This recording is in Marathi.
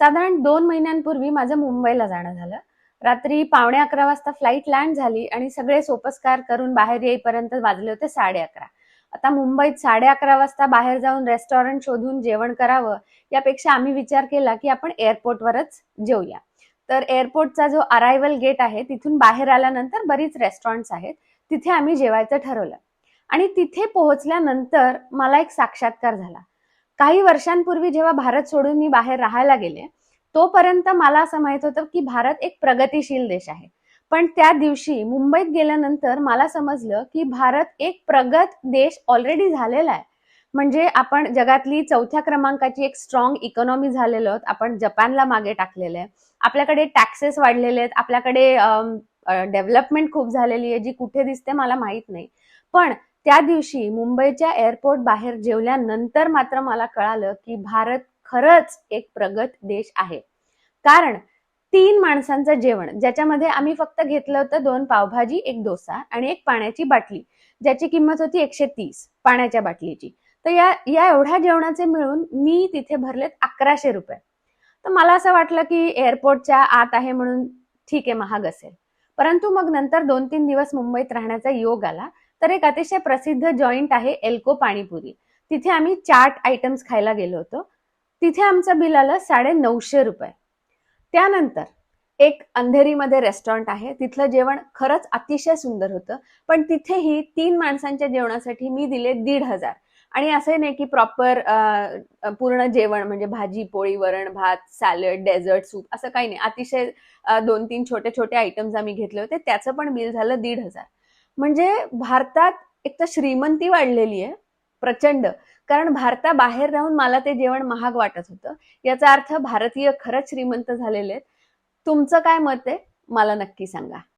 साधारण दोन महिन्यांपूर्वी माझं मुंबईला जाणं झालं. रात्री पावणे अकरा वाजता फ्लाईट लँड झाली आणि सगळे सोपस्कार करून बाहेर येईपर्यंत वाजले होते साडे अकरा. आता मुंबईत साडे अकरा वाजता बाहेर जाऊन रेस्टॉरंट शोधून जेवण करावं यापेक्षा आम्ही विचार केला की आपण एअरपोर्टवरच जेऊया. तर एअरपोर्टचा जो अरायव्हल गेट आहे तिथून बाहेर आल्यानंतर बरीच रेस्टॉरंट्स आहेत तिथे आम्ही जेवायचं ठरवलं. आणि तिथे पोहोचल्यानंतर मला एक साक्षात्कार झाला. काही वर्षांपूर्वी जेव्हा भारत सोडून मी बाहेर राहायला गेले तोपर्यंत मला असं माहीत होतं की भारत एक प्रगतीशील देश आहे. पण त्या दिवशी मुंबईत गेल्यानंतर मला समजलं की भारत एक प्रगत देश ऑलरेडी झालेला आहे. म्हणजे आपण जगातली चौथ्या क्रमांकाची एक स्ट्रॉंग इकॉनॉमी झालेलो आहोत आपण जपानला मागे टाकलेलं आहे. आपल्याकडे टॅक्सेस वाढलेले आहेत आपल्याकडे डेव्हलपमेंट खूप झालेली आहे जी कुठे दिसते मला माहीत नाही. पण त्या दिवशी मुंबईच्या एअरपोर्ट बाहेर जेवल्यानंतर मात्र मला कळालं की भारत खरंच एक प्रगत देश आहे. कारण तीन माणसांचं जेवण ज्याच्यामध्ये आम्ही फक्त घेतलं होतं दोन पावभाजी एक डोसा आणि एक पाण्याची बाटली ज्याची किंमत होती एकशे तीस पाण्याच्या बाटलीची. तर या या एवढ्या जेवणाचे मिळून मी तिथे भरलेत अकराशे रुपये. तर मला असं वाटलं की एअरपोर्टच्या आत आहे म्हणून ठीक आहे महाग असेल. परंतु मग नंतर दोन तीन दिवस मुंबईत राहण्याचा योग आला. तर एक अतिशय प्रसिद्ध जॉईंट आहे एल्को पाणीपुरी. तिथे आम्ही चाट आयटम्स खायला गेलो होतो. तिथे आमचं बिल आलं साडे नऊशे रुपये. त्यानंतर एक अंधेरीमध्ये रेस्टॉरंट आहे. तिथलं जेवण खरंच अतिशय सुंदर होतं. पण तिथेही तीन माणसांच्या जेवणासाठी मी दिले दीड हजार. आणि असं नाही की प्रॉपर पूर्ण जेवण म्हणजे भाजी पोळी वरण भात सॅलड डेझर्ट सूप असं काही नाही. अतिशय दोन तीन छोटे छोटे आयटम्स आम्ही घेतले होते. त्याचं पण बिल झालं दीड हजार. म्हणजे भारतात एक तर श्रीमंती वाढलेली आहे प्रचंड. कारण भारताबाहेर राहून मला ते जेवण महाग वाटत होतं. याचा अर्थ भारतीय खरंच श्रीमंत झालेले आहेत. तुमचं काय मत आहे? मला नक्की सांगा.